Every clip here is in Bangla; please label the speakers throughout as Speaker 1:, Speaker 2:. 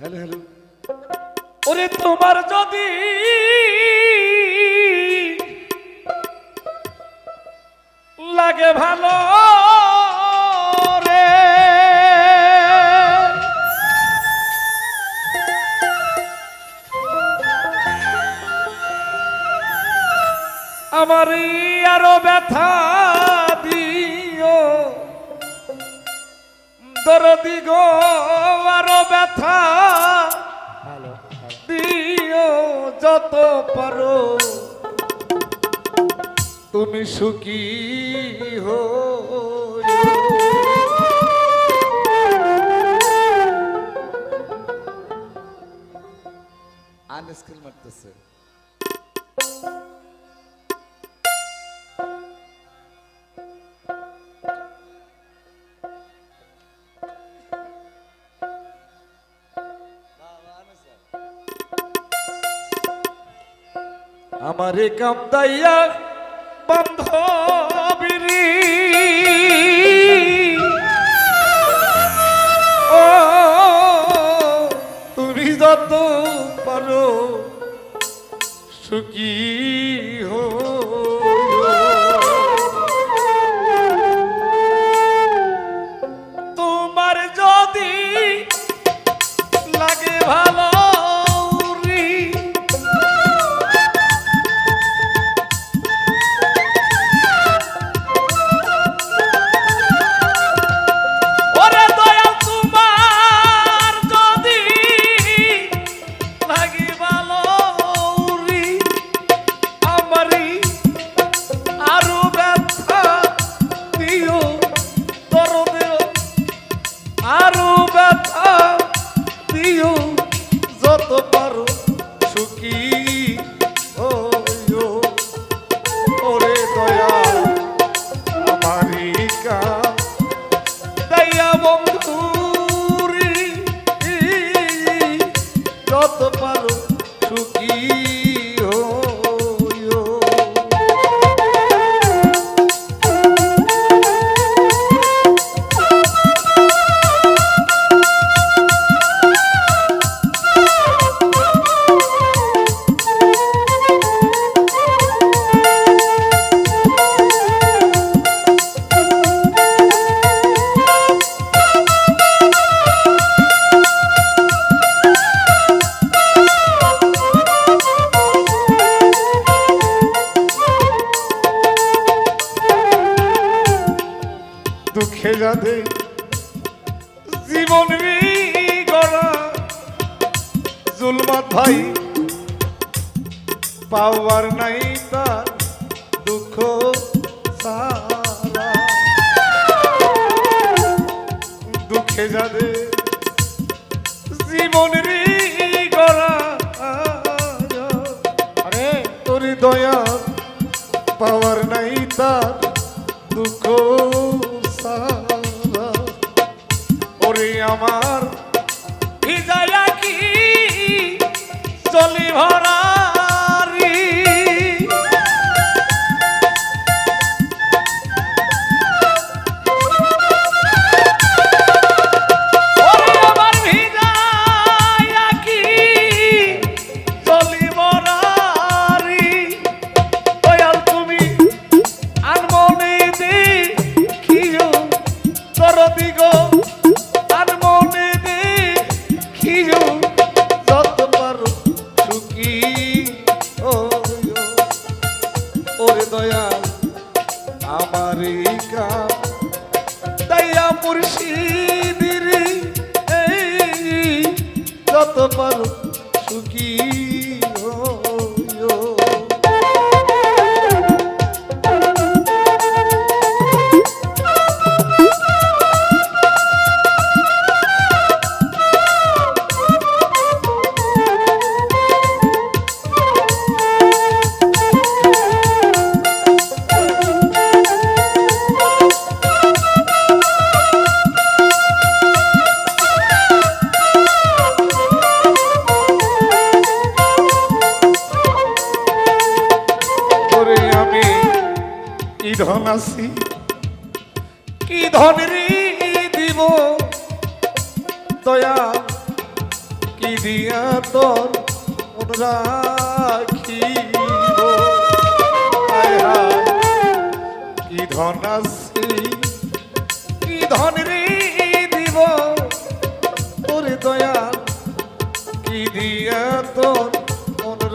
Speaker 1: Hello hello.
Speaker 2: ওরে তোমার যদি লাগে ভালো রে। আমারই আরও ব্যথা দরদি গো আরও ব্যথা। দিও যত পারো। তুমি সুখী হো
Speaker 1: আনস্কিল মারতেছে।
Speaker 2: আমারে কামদাইয়া বান্ধবীরি। ও তুমি যত পারো সুখী যত পারো জুলমাত ভাই পাওয়ার নাই তার দুঃখ দুঃখে যাতে জীবন গড়া আরে, তোর দয়া পাওয়ার নাই তার দুঃখ যত পারো দয়া, কি দিয়া তোর হায়, কি ধন আছে, কি ধন রে দিব? ওরে দয়াল কি দিয়া তোর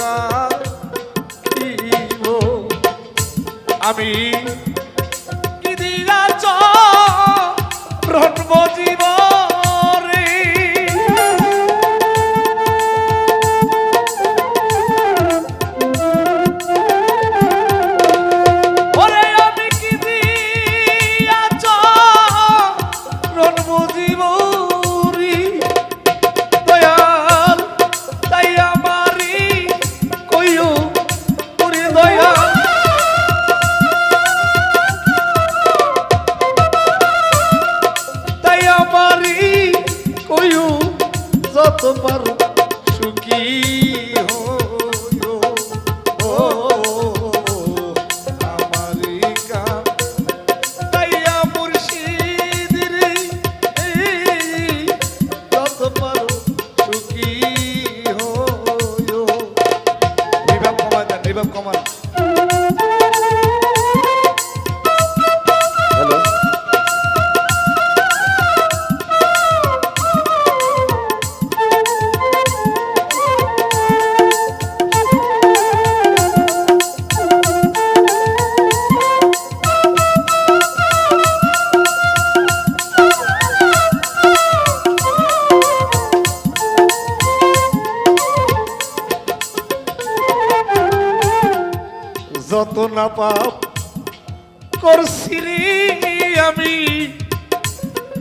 Speaker 2: রাখিব? আমি কি দিয়া ব্রহ্ম জীব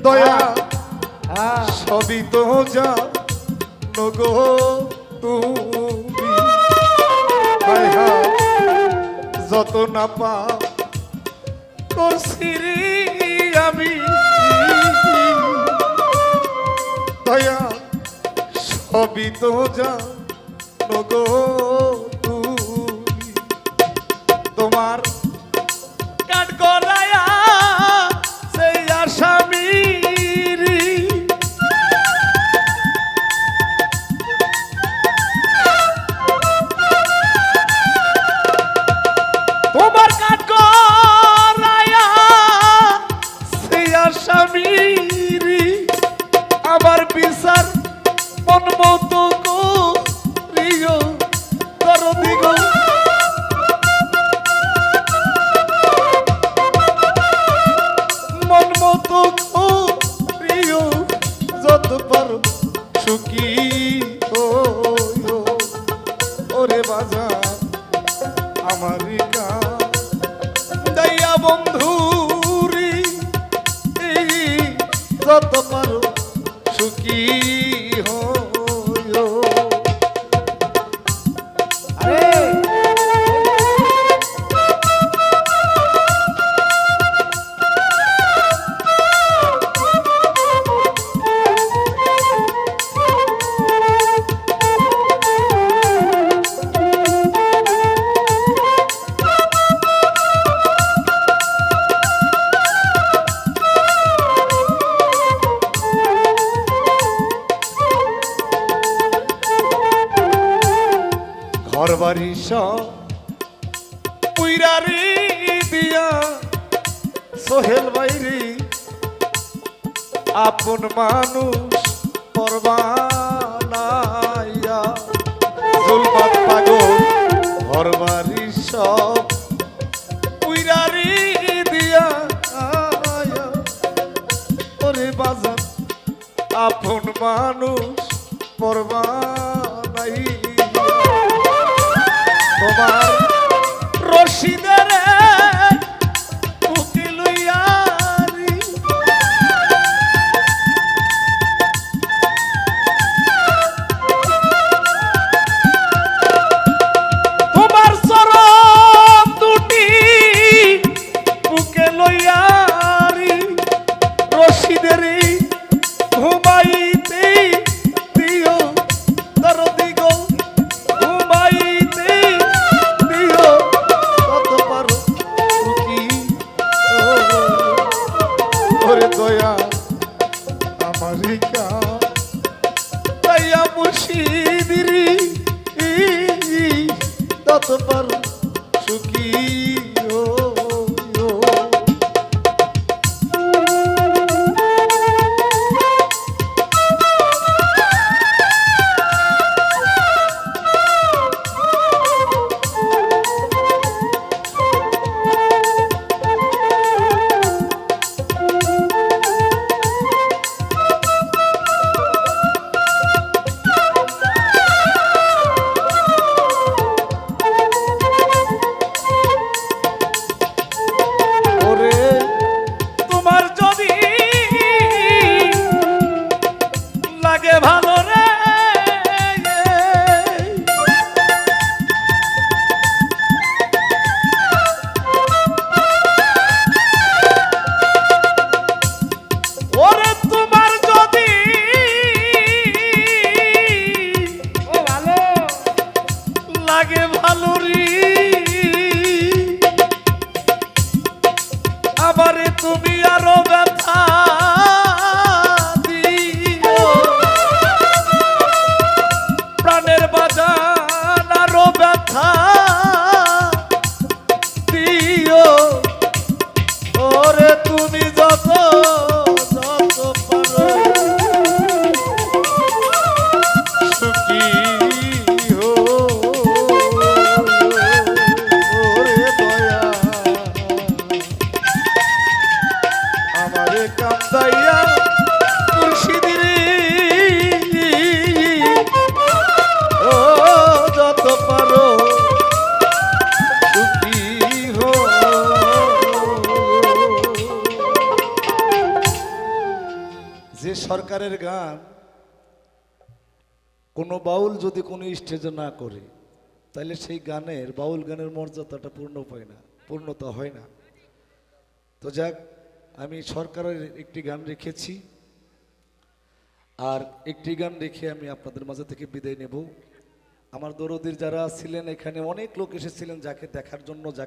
Speaker 2: দয়া।
Speaker 1: হ্যাঁ।
Speaker 2: সবই তো যা নগো তুমি। হায় হায়। যত না করছি রে আমি দয়া সবই তো যা নগো বিচার মন মতো করিও করো দিগো মন মতো প্রিয়, যত পারো সুখী ওরে বাজার, আমারি দয়া বন্ধু রে যত পারো সোহেল বাইরি আপন মানুষ পরবানাইয়া। জুলমাত পাগল, ঘর বাড়ি সব পুইরারি দিয়া ওরে বাজার আপন মানুষ পরবানাইয়া। কোনো বাউল যদি কোনো স্টেজে না করে, তাহলে সেই গানের, বাউল গানের মর্যাদাটা পূর্ণ পায় না, পূর্ণতা হয় না। তো যাক, আমি সরকারের একটি গান রেখেছি। আর একটি গান রেখে আমি আপনাদের মাঝে থেকে বিদায় নেব। আমার দরদির যারা ছিলেন এখানে, অনেক লোক এসেছিলেন যাকে দেখার জন্য, যাকে